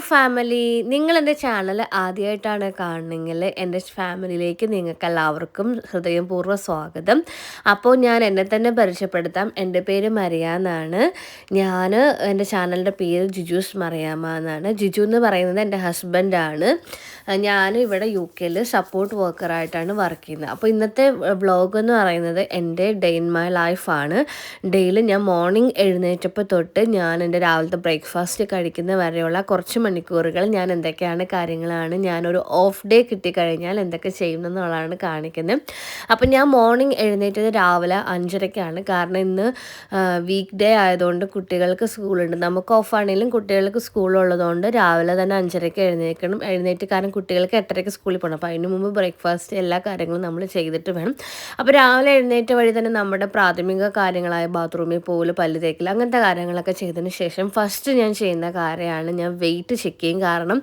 Family നിങ്ങൾ എന്റെ channel ആദ്യമായിട്ടാണ് കാണുന്നതെങ്കിൽ എന്റെ ഫാമിലിയിലേക്ക് നിങ്ങൾക്ക് എല്ലാവർക്കും ഹൃദയപൂർവ സ്വാഗതം. അപ്പോൾ ഞാൻ എന്നെ തന്നെ പരിചയപ്പെടുത്താം. എന്റെ പേര് മറിയ എന്നാണ്. ഞാൻ എന്റെ ചാനലിന്റെ പേര് ജിജൂസ് മറിയാമ എന്നാണ്. ജിജു എന്ന് പറയുന്നത് എന്റെ ഹസ്ബൻഡാണ് ഞാൻ ഇവിടെ യു കെയിൽ സപ്പോർട്ട് വർക്കറായിട്ടാണ് വർക്ക് ചെയ്യുന്നത്. അപ്പോൾ ഇന്നത്തെ ബ്ലോഗ് എന്ന് പറയുന്നത് എന്റെ ഡേ ഇൻ മൈ ലൈഫാണ് ഡെയിലി ഞാൻ മോർണിംഗ് എഴുന്നേറ്റപ്പോൾ തൊട്ട് ഞാൻ എന്റെ രാവിലത്തെ ബ്രേക്ക്ഫാസ്റ്റ് കഴിക്കുന്ന വരെയുള്ള കുറച്ച് മണിക്കൂറുകൾ ഞാൻ എന്തൊക്കെയാണ് കാര്യങ്ങളാണ് ഞാനൊരു ഓഫ് ഡേ കിട്ടിക്കഴിഞ്ഞാൽ എന്തൊക്കെ ചെയ്യുമെന്നുള്ളതാണ് കാണിക്കുന്നത്. അപ്പം ഞാൻ മോർണിംഗ് എഴുന്നേറ്റത് രാവിലെ അഞ്ചരയ്ക്കാണ് കാരണം ഇന്ന് വീക്ക് ഡേ ആയതുകൊണ്ട് കുട്ടികൾക്ക് സ്കൂളുണ്ട്. നമുക്ക് ഓഫ് ആണെങ്കിലും കുട്ടികൾക്ക് സ്കൂളുള്ളതുകൊണ്ട് രാവിലെ തന്നെ അഞ്ചരയ്ക്ക് എഴുന്നേൽക്കണം. എഴുന്നേറ്റ് കാരണം കുട്ടികൾക്ക് എട്ടരയ്ക്ക് സ്കൂളിൽ പോകണം. അപ്പോൾ അതിന് മുമ്പ് ബ്രേക്ക്ഫാസ്റ്റ് എല്ലാ കാര്യങ്ങളും നമ്മൾ ചെയ്തിട്ട് വേണം. അപ്പോൾ രാവിലെ എഴുന്നേറ്റ വഴി തന്നെ നമ്മുടെ പ്രാഥമിക കാര്യങ്ങളായ ബാത്റൂമിൽ പോകൽ പല്ല് തേക്കൽ അങ്ങനത്തെ കാര്യങ്ങളൊക്കെ ചെയ്തതിന് ശേഷം ഫസ്റ്റ് ഞാൻ ചെയ്യുന്ന കാര്യമാണ് ഞാൻ വെയിറ്റ് ചെക്ക് ചെയ്യും കാരണം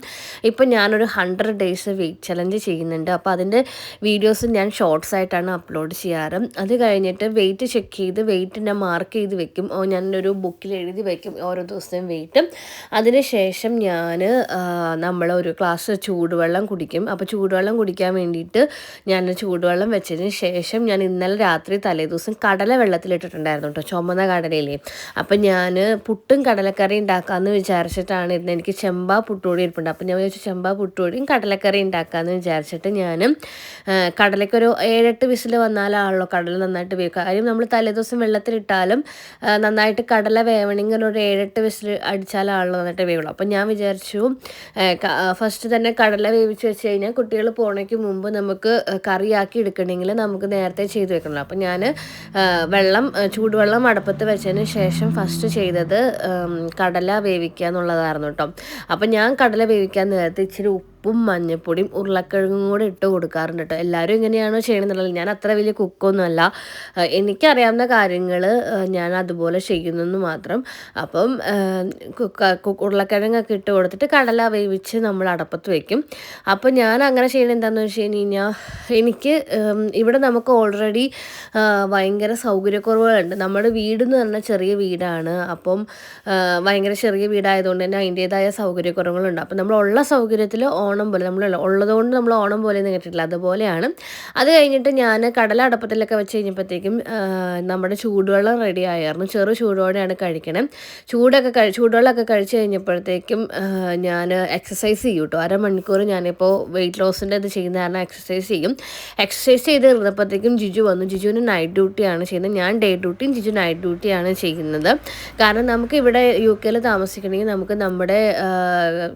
ഇപ്പം ഞാനൊരു ഹൺഡ്രഡ് ഡേയ്സ് വെയിറ്റ് ചലഞ്ച് ചെയ്യുന്നുണ്ട്. അപ്പോൾ അതിന്റെ വീഡിയോസ് ഞാൻ ഷോർട്സ് ആയിട്ടാണ് അപ്ലോഡ് ചെയ്യാറ്. അത് കഴിഞ്ഞിട്ട് വെയിറ്റ് ചെക്ക് ചെയ്ത് വെയിറ്റ് ഞാൻ മാർക്ക് ചെയ്ത് വെക്കും. ഞാനൊരു ബുക്കിൽ എഴുതി വെക്കും ഓരോ ദിവസത്തെയും വെയിറ്റ് അതിനുശേഷം ഞാൻ നമ്മളൊരു ക്ലാസ് ചൂടുവെള്ളം കുടിക്കും. അപ്പോൾ ചൂടുവെള്ളം കുടിക്കാൻ വേണ്ടിയിട്ട് ഞാൻ ചൂടുവെള്ളം വെച്ചതിന് ശേഷം ഞാൻ ഇന്നലെ രാത്രി തലേദിവസം കടല വെള്ളത്തിലിട്ടിട്ടുണ്ടായിരുന്നു കേട്ടോ. ചുമന്ന കടലയിലേ. അപ്പം ഞാൻ പുട്ടും കടലക്കറി ഉണ്ടാക്കാമെന്ന് വിചാരിച്ചിട്ടാണ് ഇന്ന് എനിക്ക് ചെമ്പ പുട്ടുപൊടി ഇരിപ്പുണ്ട് അപ്പം ഞാൻ വിചാരിച്ചു ചെമ്പ പുട്ടുപൊടിയും കടലക്കറി ഉണ്ടാക്കാമെന്ന് വിചാരിച്ചിട്ട് ഞാൻ കടലയ്ക്കൊരു ഏഴെട്ട് വിസിൽ വന്നാലാണല്ലോ കടല നന്നായിട്ട് വേവിക്കുക. കാര്യം നമ്മൾ തലേദിവസം വെള്ളത്തിലിട്ടാലും നന്നായിട്ട് കടല വേവണമെങ്കിൽ ഒരു ഏഴെട്ട് വിസിൽ അടിച്ചാലാണല്ലോ നന്നായിട്ട് വേവുള്ളൂ. അപ്പം ഞാൻ വിചാരിച്ചു ഫസ്റ്റ് തന്നെ കടല വേവിച്ച് വെച്ച് കഴിഞ്ഞാൽ കുട്ടികൾ പോണയ്ക്ക് മുമ്പ് നമുക്ക് കറിയാക്കി എടുക്കണമെങ്കിൽ നമുക്ക് നേരത്തെ ചെയ്ത് വെക്കണമല്ലോ അപ്പം ഞാൻ വെള്ളം ചൂടുവെള്ളം അടുപ്പത്ത് വെച്ചതിന് ശേഷം ഫസ്റ്റ് ചെയ്തത് കടല വേവിക്കുക എന്നുള്ളതായിരുന്നു കേട്ടോ അപ്പം ഞാൻ കടല വേവിക്കാൻ നേരത്തെ ഇച്ചിരി ഉപ്പും മഞ്ഞൾപ്പൊടിയും ഉരുളക്കിഴങ്ങും കൂടെ ഇട്ട് കൊടുക്കാറുണ്ട് കേട്ടോ. എല്ലാവരും ഇങ്ങനെയാണോ ചെയ്യണമെന്നുള്ളത് ഞാൻ അത്ര വലിയ കുക്കൊന്നുമല്ല. എനിക്കറിയാവുന്ന കാര്യങ്ങൾ ഞാൻ അതുപോലെ ചെയ്യുന്നെന്ന് മാത്രം. അപ്പം ഉരുളക്കിഴങ്ങൊക്കെ ഇട്ട് കൊടുത്തിട്ട് കടല വേവിച്ച് നമ്മൾ അടപ്പത്ത് വയ്ക്കും അപ്പം ഞാൻ അങ്ങനെ ചെയ്യണത് എന്താണെന്ന് വെച്ച് കഴിഞ്ഞാൽ എനിക്ക് ഇവിടെ നമുക്ക് ഓൾറെഡി ഭയങ്കര സൗകര്യക്കുറവുകളുണ്ട്. നമ്മുടെ വീട് എന്ന് പറഞ്ഞാൽ ചെറിയ വീടാണ്. അപ്പം ഭയങ്കര ചെറിയ വീടായതുകൊണ്ട് തന്നെ അതിന്റേതായ സൗകര്യക്കുറവുകളുണ്ട്. അപ്പം നമ്മൾ ഉള്ള സൗകര്യത്തിൽ ഓണം പോലെ നമ്മൾ ഉള്ളതുകൊണ്ട് നമ്മൾ ഓണം പോലെ എന്ന് കേട്ടിട്ടില്ല. അതുപോലെയാണ്. അത് കഴിഞ്ഞിട്ട് ഞാൻ കടല അടപ്പത്തിലൊക്കെ വെച്ച് കഴിഞ്ഞപ്പോഴത്തേക്കും നമ്മുടെ ചൂടുവെള്ളം റെഡി ആയിരുന്നു. ചെറു ചൂടോടെയാണ് കഴിക്കണം. ചൂടൊക്കെ കഴി ചൂടുവെള്ളമൊക്കെ കഴിച്ച് കഴിഞ്ഞപ്പോഴത്തേക്കും ഞാൻ എക്സസൈസ് ചെയ്യും കേട്ടോ അരമണിക്കൂർ ഞാനിപ്പോൾ വെയിറ്റ് ലോസിന്റെ ഇത് ചെയ്യുന്ന കാരണം എക്സസൈസ് ചെയ്യും. എക്സസൈസ് ചെയ്ത് ഇരുന്നപ്പോഴത്തേക്കും ജിജു വന്നു. ജിജുവിന് നൈറ്റ് ഡ്യൂട്ടിയാണ് ചെയ്യുന്നത്. ഞാൻ ഡേ ഡ്യൂട്ടിയും ജിജു നൈറ്റ് ഡ്യൂട്ടിയാണ് ചെയ്യുന്നത്. കാരണം നമുക്ക് ഇവിടെ യു കെയിൽ താമസിക്കണമെങ്കിൽ നമുക്ക് നമ്മുടെ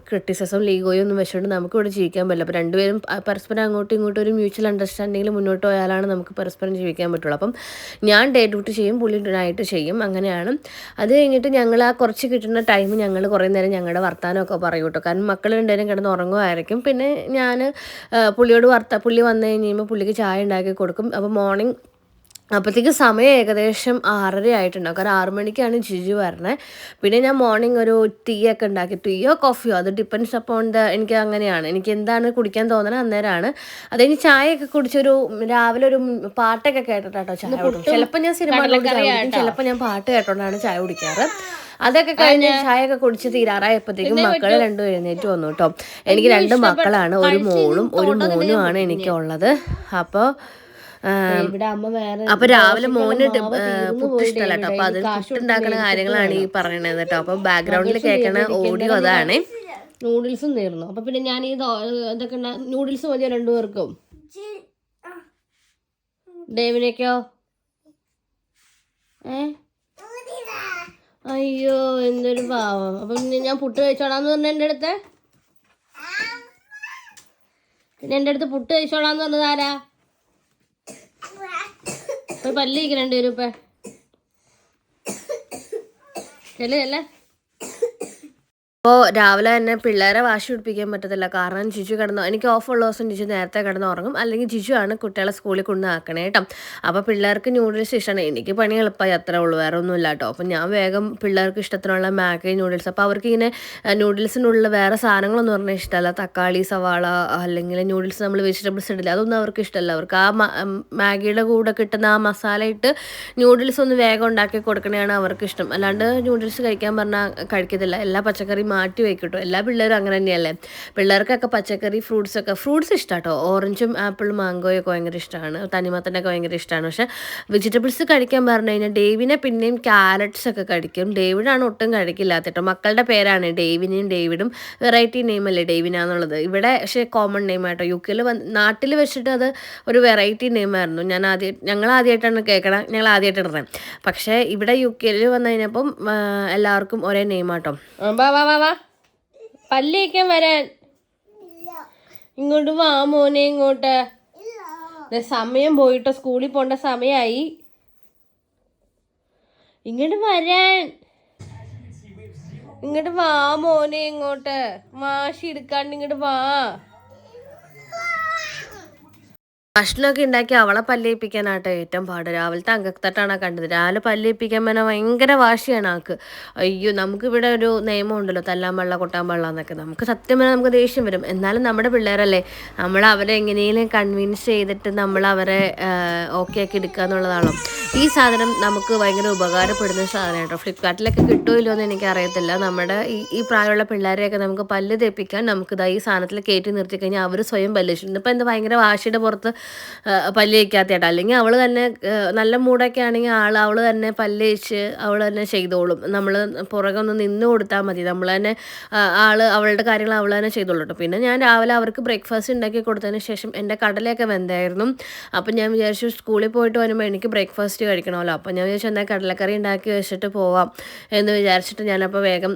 ക്രിട്ടിസിസം ലീഗോയും ഒന്നും വെച്ചുകൊണ്ട് നമുക്ക് ഇവിടെ ജീവിക്കാൻ പറ്റില്ല. അപ്പോൾ രണ്ടുപേരും പരസ്പരം അങ്ങോട്ടും ഇങ്ങോട്ടും ഒരു മ്യൂച്വൽ അണ്ടർസ്റ്റാൻഡിങ്ങിൽ മുന്നോട്ട് പോയാലാണ് നമുക്ക് പരസ്പരം ജീവിക്കാൻ പറ്റുള്ളൂ. അപ്പം ഞാൻ ഡേ ഡ്യൂട്ടി ചെയ്യും പുള്ളി നൈറ്റ് ചെയ്യും അങ്ങനെയാണ്. അത് കഴിഞ്ഞിട്ട് ഞങ്ങൾ ആ കുറച്ച് കിട്ടുന്ന ടൈം ഞങ്ങൾ കുറേ നേരം ഞങ്ങളുടെ വർത്തമാനമൊക്കെ പറയും കേട്ടോ. കാരണം മക്കൾ രണ്ടുപേരും കിടന്ന് ഉറങ്ങുമായിരിക്കും. പിന്നെ ഞാൻ പുള്ളിയോട് വർത്ത പുള്ളി വന്നു കഴിഞ്ഞ് കഴിയുമ്പോൾ പുള്ളിക്ക് ചായ ഉണ്ടാക്കി കൊടുക്കും. അപ്പോൾ മോർണിംഗ് അപ്പോഴത്തേക്ക് സമയം ഏകദേശം ആറര ആയിട്ടുണ്ടാവും. കാരണം ആറു മണിക്കാണ് ജിജു വരണത് പിന്നെ ഞാൻ മോർണിംഗ് ഒരു ടീ ഒക്കെ ഉണ്ടാക്കി. ടീയോ കോഫിയോ അത് ഡിപ്പെൻഡ്സ് അപ്പോൺ ദ എനിക്ക് അങ്ങനെയാണ്. എനിക്ക് എന്താണ് കുടിക്കാൻ തോന്നുന്നത് അന്നേരമാണ് അത് കഴിഞ്ഞ് ചായയൊക്കെ കുടിച്ചൊരു രാവിലെ ഒരു പാട്ടൊക്കെ കേട്ടിട്ടാട്ടോ ചായ കുടിക്കും ചിലപ്പോൾ ഞാൻ സിനിമ ചിലപ്പോൾ ഞാൻ പാട്ട് കേട്ടോണ്ടാണ് ചായ കുടിക്കാറ്. അതൊക്കെ കഴിഞ്ഞ് ചായയൊക്കെ കുടിച്ച് തീരാറായപ്പോഴത്തേക്കും മക്കൾ രണ്ടും എഴുന്നേറ്റ് വന്നു കേട്ടോ എനിക്ക് രണ്ട് മക്കളാണ്. ഒരു മോളും ഒരു മോനുമാണ് എനിക്കുള്ളത് അപ്പോൾ ഇവിടെ അമ്മ വേറെ അപ്പൊ രാവിലെ മോന് പുട്ട് ഇഷ്ടമല്ല കേട്ടോ. അപ്പൊ അത് പുട്ടുണ്ടാക്കുന്ന കാര്യങ്ങളാണ് ഈ പറയണത് കേട്ടോ. അപ്പൊ ബാക്ക്ഗ്രൗണ്ടിൽ കേൾക്കണ ഓഡിയോ അതാണ്. നൂഡിൽസും നേർന്നു അപ്പൊ പിന്നെ ഞാൻ ഈ ഇതൊക്കെ നൂഡിൽസ് മതിയോ രണ്ടുപേർക്കും ഡേവിനേക്കോ ഏ? അയ്യോ എന്തൊരു പാവം. അപ്പൊ പിന്നെ ഞാൻ പുട്ട് കഴിച്ചോളാന്ന് പറഞ്ഞ എന്റെ അടുത്ത്? പിന്നെ എന്റെ അടുത്ത് പുട്ട് കഴിച്ചോളാന്ന് പറഞ്ഞത് ആരാ? പോയി പല്ലിക്ക് രണ്ടുപേരും ഇപ്പൊ. ചെല്ലേ അപ്പോൾ രാവിലെ തന്നെ പിള്ളേരെ വാശി പിടിപ്പിക്കാൻ പറ്റത്തില്ല. കാരണം ജിജു കിടന്നു എനിക്ക് ഓഫുള്ള ദിവസം ജിജു നേരത്തെ കിടന്ന് ഉറങ്ങും. അല്ലെങ്കിൽ ജിജു ആണ് കുട്ടികളെ സ്കൂളിൽ കൊണ്ടാക്കണേ കേട്ടോ അപ്പോൾ പിള്ളേർക്ക് ന്യൂഡിൽസ് ഇഷ്ടമാണ് എനിക്ക് പണി എളുപ്പമായി അത്രേ ഉള്ളൂ. വേറെ ഒന്നുമില്ല കേട്ടോ അപ്പം ഞാൻ വേഗം പിള്ളേർക്ക് ഇഷ്ടത്തിനുള്ള മാഗി ന്യൂഡിൽസ് അപ്പോൾ അവർക്ക് ഇങ്ങനെ ന്യൂഡിൽസിനുള്ള വേറെ സാധനങ്ങളൊന്നും പറഞ്ഞാൽ ഇഷ്ടമല്ല. തക്കാളി സവാള അല്ലെങ്കിൽ ന്യൂഡിൽസ് നമ്മൾ വെജിറ്റബിൾസ് ഇടില്ല. അതൊന്നും അവർക്ക് ഇഷ്ടമല്ല. അവർക്ക് ആ മാഗിയുടെ കൂടെ കിട്ടുന്ന ആ മസാല ഇട്ട് ന്യൂഡിൽസ് ഒന്ന് വേഗം ഉണ്ടാക്കി കൊടുക്കണതാണ് അവർക്ക് ഇഷ്ടം. അല്ലാണ്ട് ന്യൂഡിൽസ് കഴിക്കാൻ പറഞ്ഞാൽ കഴിക്കത്തില്ല. എല്ലാ പച്ചക്കറിയും മാറ്റി വയ്ക്കും കേട്ടോ എല്ലാ പിള്ളേരും അങ്ങനെ തന്നെയല്ലേ? പിള്ളേർക്കൊക്കെ പച്ചക്കറി ഫ്രൂട്ട്സൊക്കെ ഫ്രൂട്ട്സ് ഇഷ്ടം കേട്ടോ ഓറഞ്ചും ആപ്പിളും മാങ്കോയൊക്കെ ഭയങ്കര ഇഷ്ടമാണ് തനിമത്തനൊക്കെ ഭയങ്കര ഇഷ്ടമാണ് പക്ഷേ വെജിറ്റബിൾസ് കഴിക്കാൻ പറഞ്ഞു കഴിഞ്ഞാൽ ഡേവിനെ പിന്നെയും ക്യാരറ്റ്സ് ഒക്കെ കഴിക്കും. ഡേവിഡാണ് ഒട്ടും കഴിക്കില്ലാത്ത കേട്ടോ. മക്കളുടെ പേരാണ് ഡേവിനെയും ഡേവിഡും. വെറൈറ്റി നെയിമല്ലേ ഡേവിനാന്നുള്ളത് ഇവിടെ പക്ഷേ കോമൺ നെയിം യു കെയിൽ നാട്ടിൽ വെച്ചിട്ട് അത് ഒരു വെറൈറ്റി നെയിമായിരുന്നു ഞാൻ ആദ്യം ഞങ്ങൾ ആദ്യമായിട്ടാണ് കേൾക്കണം ഞങ്ങൾ ആദ്യമായിട്ട് ഇടുന്നത്. പക്ഷേ ഇവിടെ യു കെയിൽ വന്നു കഴിഞ്ഞപ്പം എല്ലാവർക്കും ഒരേ ആ, വാ വാ വാ. വാ വരാൻ. ഇങ്ങോട്ട് വാ മോനെ ഇങ്ങോട്ട്. സമയം പോയിട്ടോ സ്കൂളിൽ പോണ്ട സമയായി. ഇങ്ങോട്ട് വരാൻ. ഇങ്ങോട്ട് വാ മോനെ ഇങ്ങോട്ട്. മാഷി എടുക്കാണ്ട് ഇങ്ങോട്ട് വാ. ഭക്ഷണമൊക്കെ ഉണ്ടാക്കി അവളെ പല്ലേപ്പിക്കാനാട്ടോ ഏറ്റവും പാട്. രാവിലത്തെ അങ്കത്തട്ടാണ് കണ്ടത്. രാവിലെ പല്ലേപ്പിക്കാൻ പറഞ്ഞാൽ ഭയങ്കര വാശിയാണ് ആൾക്ക്. അയ്യോ നമുക്കിവിടെ ഒരു നിയമം ഉണ്ടല്ലോ തല്ലാൻ വെള്ള കൊട്ടാൻ വെള്ളം എന്നൊക്കെ. നമുക്ക് സത്യം പറഞ്ഞാൽ നമുക്ക് ദേഷ്യം വരും. എന്നാലും നമ്മുടെ പിള്ളേരല്ലേ നമ്മൾ അവരെ എങ്ങനെയും കൺവിൻസ് ചെയ്തിട്ട് നമ്മൾ അവരെ ഓക്കെ ആക്കി എടുക്കുക എന്നുള്ളതാണോ ഈ സാധനം നമുക്ക് ഭയങ്കര ഉപകാരപ്പെടുന്ന സാധനം കേട്ടോ ഫ്ലിപ്കാർട്ടിലൊക്കെ കിട്ടുമല്ലോ എന്ന് എനിക്ക് അറിയത്തില്ല. നമ്മുടെ ഈ ഈ പ്രായമുള്ള പിള്ളേരെയൊക്കെ നമുക്ക് പല്ല് തേപ്പിക്കാൻ നമുക്ക് ഇതാ ഈ സാധനത്തിൽ കയറ്റി നിർത്തി കഴിഞ്ഞാൽ അവർ സ്വയം പല്ല് വെച്ചിട്ടുണ്ട് ഇപ്പം എന്താ ഭയങ്കര വാശിയുടെ പുറത്ത് പല്ല് തേക്കാത്തേട്ടാ അല്ലെങ്കിൽ അവൾ തന്നെ നല്ല മൂടൊക്കെ ആണെങ്കിൽ ആൾ അവൾ തന്നെ പല്ല് അവൾ തന്നെ ചെയ്തോളും. നമ്മൾ പുറകെ ഒന്ന് നിന്ന് കൊടുത്താൽ മതി. നമ്മൾ തന്നെ ആൾ അവളുടെ കാര്യങ്ങൾ അവൾ തന്നെ ചെയ്തോളൂ കേട്ടോ. പിന്നെ ഞാൻ രാവിലെ അവർക്ക് ബ്രേക്ക്ഫാസ്റ്റ് ഉണ്ടാക്കി കൊടുത്തതിന് ശേഷം എന്റെ കടലയൊക്കെ വെന്തായിരുന്നു. അപ്പം ഞാൻ വിചാരിച്ചു സ്കൂളിൽ പോയിട്ട് വരുമ്പോൾ എനിക്ക് ബ്രേക്ക്ഫാസ്റ്റ് കഴിക്കണമല്ലോ. അപ്പം ഞാൻ വിചാരിച്ചു എന്നാൽ കടലക്കറി ഉണ്ടാക്കി വെച്ചിട്ട് പോവാം എന്ന് വിചാരിച്ചിട്ട് ഞാനപ്പോൾ വേഗം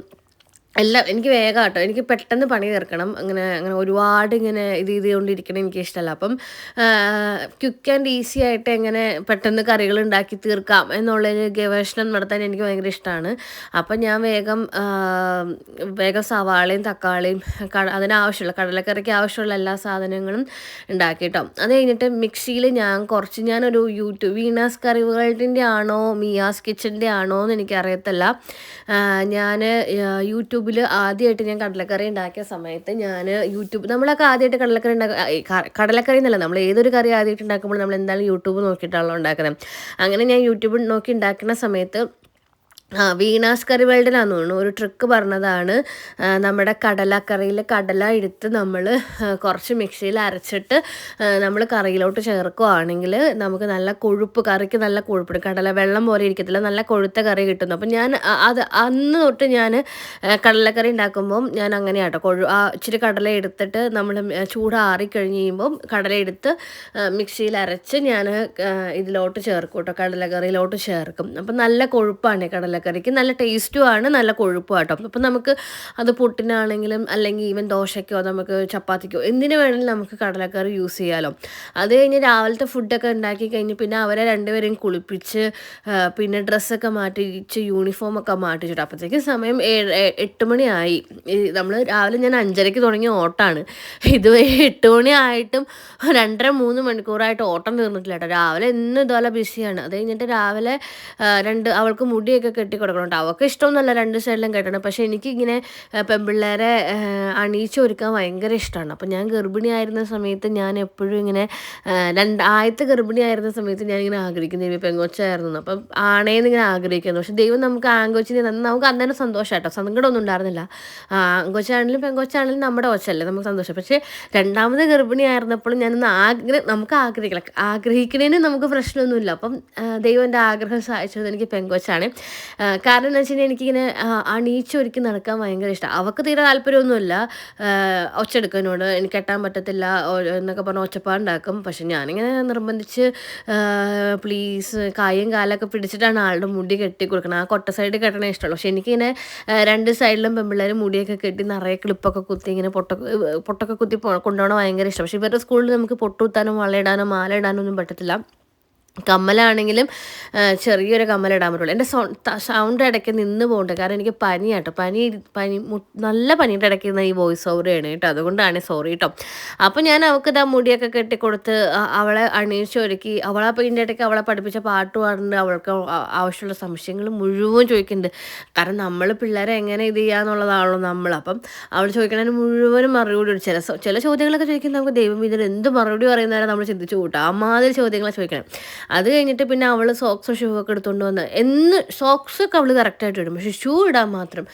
എല്ലാം എനിക്ക് വേഗം കേട്ടോ എനിക്ക് പെട്ടെന്ന് പണി തീർക്കണം. അങ്ങനെ അങ്ങനെ ഒരുപാട് ഇങ്ങനെ ഇത് ചെയ്തുകൊണ്ടിരിക്കണം എനിക്ക് ഇഷ്ടമല്ല അപ്പം ക്വിക്ക് ആൻഡ് ഈസി ആയിട്ട് എങ്ങനെ പെട്ടെന്ന് കറികൾ ഉണ്ടാക്കി തീർക്കാം എന്നുള്ളൊരു ഗവേഷണം നടത്താൻ എനിക്ക് ഭയങ്കര ഇഷ്ടമാണ് അപ്പം ഞാൻ വേഗം വേഗം സവാളയും തക്കാളിയും കട അതിനാവശ്യമുള്ള കടലക്കറിക്ക് ആവശ്യമുള്ള എല്ലാ സാധനങ്ങളും ഉണ്ടാക്കി കേട്ടോ അത് കഴിഞ്ഞിട്ട് മിക്സിയിൽ ഞാൻ കുറച്ച് ഞാനൊരു യൂട്യൂബ് വീണാസ് കറി വേൾഡിന്റെ ആണോ മിയാസ് കിച്ചന്റെ ആണോ എന്ന് എനിക്കറിയത്തില്ല. ഞാൻ യൂട്യൂബിൽ ആദ്യമായിട്ട് ഞാൻ കടലക്കറി ഉണ്ടാക്കിയ സമയത്ത് ഞാൻ യൂട്യൂബ് നമ്മളൊക്കെ ആദ്യമായിട്ട് കടലക്കറി ഉണ്ടാക്കുക കടലക്കറി എന്നല്ല നമ്മൾ ഏതൊരു കറി ആദ്യമായിട്ട് ഉണ്ടാക്കുമ്പോൾ നമ്മൾ എന്തായാലും യൂട്യൂബ് നോക്കിയിട്ടാണല്ലോ ഉണ്ടാക്കുന്നത് അങ്ങനെ ഞാൻ യൂട്യൂബ് നോക്കി ഉണ്ടാക്കുന്ന സമയത്ത് ആ വീണാസ് കറി വേൾഡിലാന്ന് തോന്നുന്നു. ഒരു ട്രിക്ക് പറഞ്ഞതാണ്. നമ്മുടെ കടലക്കറിയിൽ കടല എടുത്ത് നമ്മൾ കുറച്ച് മിക്സിയിൽ അരച്ചിട്ട് നമ്മൾ കറിയിലോട്ട് ചേർക്കുകയാണെങ്കിൽ നമുക്ക് നല്ല കൊഴുപ്പ് കറിക്ക് നല്ല കൊഴുപ്പ് കടല വെള്ളം പോലെ ഇരിക്കത്തില്ല നല്ല കൊഴുത്ത കറി കിട്ടുന്നു. അപ്പം ഞാൻ അത് അന്ന് തൊട്ട് ഞാൻ കടലക്കറി ഉണ്ടാക്കുമ്പം ഞാൻ അങ്ങനെയാട്ടോ. കൊഴു ആ ഇച്ചിരി കടല എടുത്തിട്ട് നമ്മൾ ചൂടാറി കഴിഞ്ഞ് കഴിയുമ്പം കടല എടുത്ത് മിക്സിയിൽ അരച്ച് ഞാൻ ഇതിലോട്ട് ചേർക്കും കേട്ടോ. കടലക്കറിയിലോട്ട് ചേർക്കും. അപ്പം നല്ല കൊഴുപ്പാണ് കടലക്കറിക്ക് നല്ല ടേസ്റ്റും ആണ് നല്ല കൊഴുപ്പും ആട്ടോ. അപ്പം നമുക്ക് അത് പുട്ടിനാണെങ്കിലും അല്ലെങ്കിൽ ഈവൻ ദോശയ്ക്കോ നമുക്ക് ചപ്പാത്തിക്കോ എന്തിനു വേണമെങ്കിലും നമുക്ക് കടലക്കറി യൂസ് ചെയ്യാമല്ലോ അത് കഴിഞ്ഞ് രാവിലത്തെ ഫുഡൊക്കെ ഉണ്ടാക്കി കഴിഞ്ഞ് പിന്നെ അവരെ രണ്ടുപേരെയും കുളിപ്പിച്ച് പിന്നെ ഡ്രസ്സൊക്കെ മാറ്റിച്ച് യൂണിഫോമൊക്കെ മാറ്റിച്ചിട്ട് അപ്പോഴത്തേക്ക് സമയം എട്ട് മണിയായി. നമ്മൾ രാവിലെ ഞാൻ അഞ്ചരയ്ക്ക് തുടങ്ങിയ ഓട്ടാണ്. ഇതുവരെ എട്ട് മണിയായിട്ടും രണ്ടര മൂന്ന് മണിക്കൂറായിട്ട് ഓട്ടം തീർന്നിട്ടില്ല കേട്ടോ. രാവിലെ എന്നും ഇതുപോലെ ബിസിയാണ് അത് കഴിഞ്ഞിട്ട് രാവിലെ രണ്ട് അവൾക്ക് മുടിയൊക്കെ കെട്ടി കൊടുക്കണം കേട്ടോ അവൾക്ക് ഇഷ്ടമൊന്നുമല്ല രണ്ട് സൈഡിലും കെട്ടണം പക്ഷേ എനിക്കിങ്ങനെ പെൺപിള്ളേരെ അണിയിച്ചൊരുക്കാൻ ഭയങ്കര ഇഷ്ടമാണ് അപ്പം ഞാൻ ഗർഭിണിയായിരുന്ന സമയത്ത് ഞാൻ എപ്പോഴും ഇങ്ങനെ രണ്ട് ആദ്യത്തെ ഗർഭിണിയായിരുന്ന സമയത്ത് ഞാൻ ഇങ്ങനെ ആഗ്രഹിക്കുന്നു ദൈവം പെങ്കൊച്ചായിരുന്നു. അപ്പം ആണേന്ന് ഇങ്ങനെ ആഗ്രഹിക്കുന്നു. പക്ഷെ ദൈവം നമുക്ക് ആങ്കോച്ചിനെ തന്നെ നമുക്ക് അന്നേരം സന്തോഷം കേട്ടോ സങ്കടമൊന്നും ഉണ്ടായിരുന്നില്ല. ആങ്കോച്ചാണെങ്കിലും പെങ്കൊച്ചാണെങ്കിലും നമ്മുടെ ഒച്ചല്ലേ നമുക്ക് സന്തോഷം. പക്ഷേ രണ്ടാമത് ഗർഭിണിയായിരുന്നപ്പോഴും ഞാനൊന്ന് ആഗ്രഹം നമുക്ക് ആഗ്രഹിക്കില്ല ആഗ്രഹിക്കണേന് നമുക്ക് പ്രശ്നമൊന്നുമില്ല. അപ്പം ദൈവം എന്റെ ആഗ്രഹം സഹായിച്ചത് എനിക്ക് പെങ്കൊച്ചാണ്. കാരണം എന്ന് വെച്ചിട്ടുണ്ടെങ്കിൽ എനിക്കിങ്ങനെ ഒരുക്കി നടക്കാൻ ഭയങ്കര ഇഷ്ടമാണ് അവൾക്ക് തീരെ താല്പര്യമൊന്നുമില്ല. ആ, ഒച്ചെടുക്കാനോട് എനിക്ക് കെട്ടാൻ പറ്റത്തില്ല. എന്നൊക്കെ പറഞ്ഞ് ഒച്ചപ്പാടുണ്ടാക്കും. പക്ഷെ ഞാനിങ്ങനെ നിർബന്ധിച്ച് പ്ലീസ് കായും കാലൊക്കെ പിടിച്ചിട്ടാണ് ആളുടെ മുടി കെട്ടി കൊടുക്കണം ആ കൊട്ട സൈഡ് കെട്ടണേ ഇഷ്ടമുള്ളൂ. പക്ഷെ എനിക്കിങ്ങനെ രണ്ട് സൈഡിലും പെമ്പിള്ളേർ മുടിയൊക്കെ കെട്ടി നിറയെ ക്ലിപ്പൊക്കെ കുത്തി ഇങ്ങനെ പൊട്ടൊക്കെ പൊട്ടൊക്കെ കുത്തി കൊണ്ടുപോകണം ഭയങ്കര ഇഷ്ടം. പക്ഷെ ഇവരുടെ സ്കൂളിൽ നമുക്ക് പൊട്ടുത്താനും വളയിടാനോ മാല ഇടാനോ ഒന്നും പറ്റത്തില്ല. കമ്മലാണെങ്കിലും ആ, ചെറിയൊരു കമ്മലിടാൻ പറ്റുള്ളൂ. എന്റെ സൗണ്ട് ഇടയ്ക്ക് നിന്ന് പോകുന്നുണ്ട് കാരണം എനിക്ക് പനിയാട്ടോ. പനി പനി നല്ല പനിയുടെ ഇടയ്ക്ക് നിന്ന് ഈ വോയിസ് ഓവർ ചെയ്യണം കേട്ടോ. അതുകൊണ്ടാണ് സോറി കേട്ടോ അപ്പോൾ ഞാൻ അവൾക്ക് ഇതാ മുടിയൊക്കെ കെട്ടിക്കൊടുത്ത് അവളെ അണിയിച്ചൊരുക്കി അവളെ ഇതിന്റെ ഇടയ്ക്ക് അവളെ പഠിപ്പിച്ച പാട്ട് പാടുന്നുണ്ട്. അവൾക്ക് ആവശ്യമുള്ള സംശയങ്ങൾ മുഴുവൻ ചോദിക്കുന്നുണ്ട്. കാരണം നമ്മൾ പിള്ളേരെ എങ്ങനെ ഇത് ചെയ്യാന്നുള്ളതാണല്ലോ നമ്മൾ അപ്പം അവൾ ചോദിക്കണതിന് മുഴുവനും മറുപടി ചില ചില ചോദ്യങ്ങളൊക്കെ ചോദിക്കുന്നത് നമുക്ക് ദൈവം ഇതിൽ എന്ത് മറുപടി പറയുന്നവരെ നമ്മൾ ചിന്തിച്ചു കൂട്ടാം. അമ്മാതിരി ചോദ്യങ്ങളെ ചോദിക്കണം. അത് കഴിഞ്ഞിട്ട് പിന്നെ അവൾ സോക്സ് ഷൂ ഒക്കെ എടുത്തുകൊണ്ട് വന്ന്. എന്ന് സോക്സ് ഒക്കെ അവൾ കറക്റ്റായിട്ട് ഇടും. പക്ഷെ ഷൂ ഇടാൻ മാത്രം.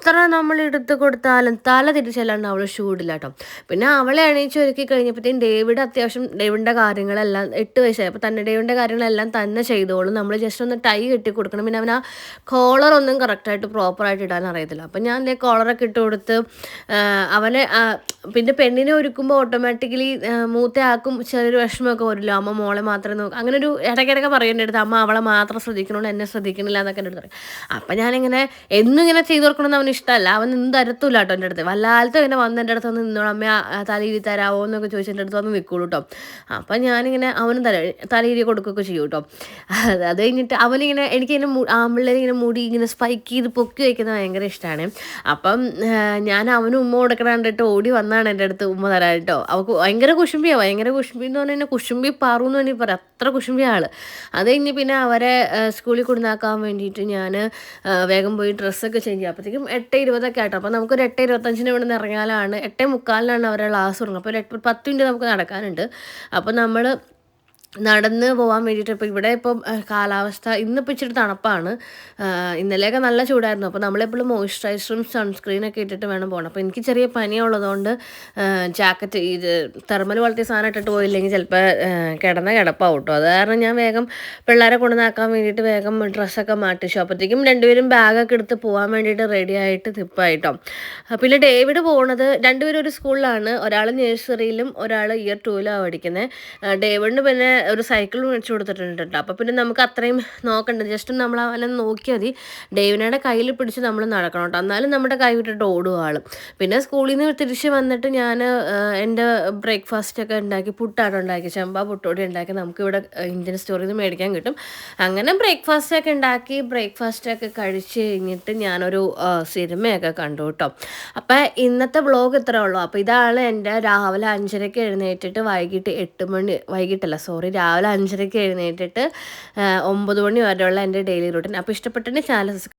എത്ര നമ്മൾ എടുത്ത് കൊടുത്താലും തല തിരിച്ചല്ലാണ്ട് അവൾ ഷൂടില്ല കേട്ടോ പിന്നെ അവളെ എണീച്ച് ഒരുക്കി കഴിഞ്ഞപ്പോഴത്തേക്കും ഡേവിഡ് അത്യാവശ്യം ഡേവിഡിന്റെ കാര്യങ്ങളെല്ലാം എട്ട് വയസ്സായി അപ്പോൾ തന്നെ ഡേവിഡിന്റെ കാര്യങ്ങളെല്ലാം തന്നെ ചെയ്തോളും. നമ്മൾ ജസ്റ്റ് ഒന്ന് ടൈ കെട്ടി കൊടുക്കണം. പിന്നെ അവൻ ആ കോളറൊന്നും കറക്റ്റായിട്ട് പ്രോപ്പറായിട്ട് ഇടാൻ അറിയത്തില്ല. അപ്പം ഞാൻ എന്റെ കോളറൊക്കെ ഇട്ട് കൊടുത്ത് അവനെ പിന്നെ പെണ്ണിനെ ഒരുക്കുമ്പോൾ ഓട്ടോമാറ്റിക്കലി മൂത്ത ആക്കും ചെറിയൊരു വിഷമമൊക്കെ വരില്ല. അമ്മ മോളെ മാത്രം നോക്കും. അങ്ങനെ ഒരു ഇടയ്ക്കിടയ്ക്ക് പറയേണ്ട അടുത്ത് അമ്മ അവളെ മാത്രം ശ്രദ്ധിക്കണോണ്ട് എന്നെ ശ്രദ്ധിക്കണില്ല എന്നൊക്കെ എന്റെ അടുത്ത് പറയും. അപ്പം ഞാനിങ്ങനെ എന്നും ഇങ്ങനെ ചെയ്തു കൊടുക്കണമെന്ന് അവന് ഇഷ്ടമല്ല അവൻ നിന്ന് തരത്തില്ല കേട്ടോ എന്റെ അടുത്ത് വല്ലാത്ത ഇങ്ങനെ വന്ന് എന്റെ അടുത്ത് വന്ന് നിന്നോളൂ അമ്മ തലയിരി തരാമോ എന്നൊക്കെ ചോദിച്ച് എന്റെ അടുത്ത് വന്ന് നിൽക്കുള്ളൂ കേട്ടോ അപ്പം ഞാനിങ്ങനെ അവനും തല തലയിരി കൊടുക്കുകയൊക്കെ ചെയ്യും കേട്ടോ അത് കഴിഞ്ഞിട്ട് അവനിങ്ങനെ എനിക്കിങ്ങനെ ആമ്പിള്ളേർ ഇങ്ങനെ മുടി ഇങ്ങനെ സ്പൈക്ക് ചെയ്ത് പൊക്കി വയ്ക്കുന്നത് ഭയങ്കര ഇഷ്ടമാണ് അപ്പം ഞാൻ അവനും ഉമ്മ കൊടുക്കണ കണ്ടിട്ട് ഓടി വന്നാണ് എന്റെ അടുത്ത് ഉമ്മ തരാൻ കേട്ടോ അവൾക്ക് ഭയങ്കര കുശുമ്പിയാണ് ഭയങ്കര കുശുമ്പി എന്ന് പറഞ്ഞാൽ കുശുമ്പി പാറു എന്ന് വേണമെങ്കിൽ പറയാം. അത്ര കുശുമ്പി ആൾ അത് കഴിഞ്ഞ് പിന്നെ അവരെ സ്കൂളിൽ കൊണ്ടുവന്നാക്കാൻ വേണ്ടിയിട്ട് ഞാൻ വേഗം പോയി ഡ്രസ്സൊക്കെ ചേഞ്ച് ചെയ്യും. അപ്പോഴത്തേക്കും എട്ട് ഇരുപതൊക്കെ ആയിട്ടോ അപ്പോൾ നമുക്കൊരു എട്ട് ഇരുപത്തഞ്ചിന് ഇവിടെ നിന്ന് ഇറങ്ങിയാലാണ് എട്ടേ മുക്കാലിനാണ് അവരുടെ ക്ലാസ് തുടങ്ങുന്നത് അപ്പോൾ ഒരു എട്ട് പത്ത് മിനിറ്റ് നമുക്ക് നടക്കാനുണ്ട്. അപ്പോൾ നമ്മൾ നടന്ന് പോകാൻ വേണ്ടിയിട്ട് ഇപ്പോൾ ഇവിടെ ഇപ്പം കാലാവസ്ഥ ഇന്നിപ്പോൾ ഇച്ചിരി തണുപ്പാണ്. ഇന്നലെയൊക്കെ നല്ല ചൂടായിരുന്നു. അപ്പോൾ നമ്മളെപ്പോഴും മോയ്സ്ചറൈസറും സൺസ്ക്രീനൊക്കെ ഇട്ടിട്ട് വേണം പോകണം. അപ്പോൾ എനിക്ക് ചെറിയ പനിയുള്ളതുകൊണ്ട് ജാക്കറ്റ് ഇത് തെർമൽ പോലത്തെ സാധനം ഇട്ടിട്ട് പോയില്ലെങ്കിൽ ചിലപ്പോൾ കിടന്ന കിടപ്പാവും കേട്ടോ അത് കാരണം ഞാൻ വേഗം പിള്ളേരെ കൊണ്ടുനാക്കാൻ വേണ്ടിയിട്ട് വേഗം ഡ്രസ്സൊക്കെ മാറ്റി അപ്പോഴത്തേക്കും രണ്ടുപേരും ബാഗൊക്കെ എടുത്ത് പോകാൻ വേണ്ടിയിട്ട് റെഡി ആയിട്ട് നിപ്പായിട്ടോ പിന്നെ ഡേവിഡ് പോകണത് രണ്ടുപേരും ഒരു സ്കൂളിലാണ്. ഒരാൾ നഴ്സറിയിലും ഒരാൾ ഇയർ ടൂവിലാണ് പഠിക്കുന്നത് ഡേവിഡിന് പിന്നെ ഒരു സൈക്കിൾ മേടിച്ചു കൊടുത്തിട്ടുണ്ട് കേട്ടോ അപ്പോൾ പിന്നെ നമുക്ക് അത്രയും നോക്കണ്ട. ജസ്റ്റ് നമ്മൾ അവനെ നോക്കിയാൽ മതി. ഡേവിനയുടെ കയ്യിൽ പിടിച്ച് നമ്മൾ നടക്കണം കേട്ടോ. എന്നാലും നമ്മുടെ കൈ വിട്ടിട്ട് ഓടും ആളും. പിന്നെ സ്കൂളിൽ നിന്ന് തിരിച്ച് വന്നിട്ട് ഞാൻ എന്റെ ബ്രേക്ക്ഫാസ്റ്റ് ഒക്കെ ഉണ്ടാക്കി പുട്ടാണ് ഉണ്ടാക്കി ചെമ്പ പുട്ടോടി ഉണ്ടാക്കി നമുക്കിവിടെ ഇന്ത്യൻ സ്റ്റോറിൽ നിന്ന് മേടിക്കാൻ കിട്ടും. അങ്ങനെ ബ്രേക്ക്ഫാസ്റ്റ് ഒക്കെ ഉണ്ടാക്കി ബ്രേക്ക്ഫാസ്റ്റ് ഒക്കെ കഴിച്ച് കഴിഞ്ഞിട്ട് ഞാനൊരു സിനിമയൊക്കെ കണ്ടു കേട്ടോ. അപ്പം ഇന്നത്തെ ബ്ലോഗ് ഇത്രേ ഉള്ളൂ. അപ്പോൾ ഇതാണ് എന്റെ രാവിലെ അഞ്ചരയ്ക്ക് എഴുന്നേറ്റിട്ട് വൈകിട്ട് എട്ട് മണി വൈകിട്ടല്ല സോറി രാവിലെ അഞ്ചരയ്ക്ക് എഴുന്നേറ്റിട്ട് ഒമ്പത് മണി വരെയുള്ള എന്റെ ഡെയിലി റൂട്ടീൻ. അപ്പോൾ ഇഷ്ടപ്പെട്ടിട്ടുണ്ടെങ്കിൽ ചാനൽ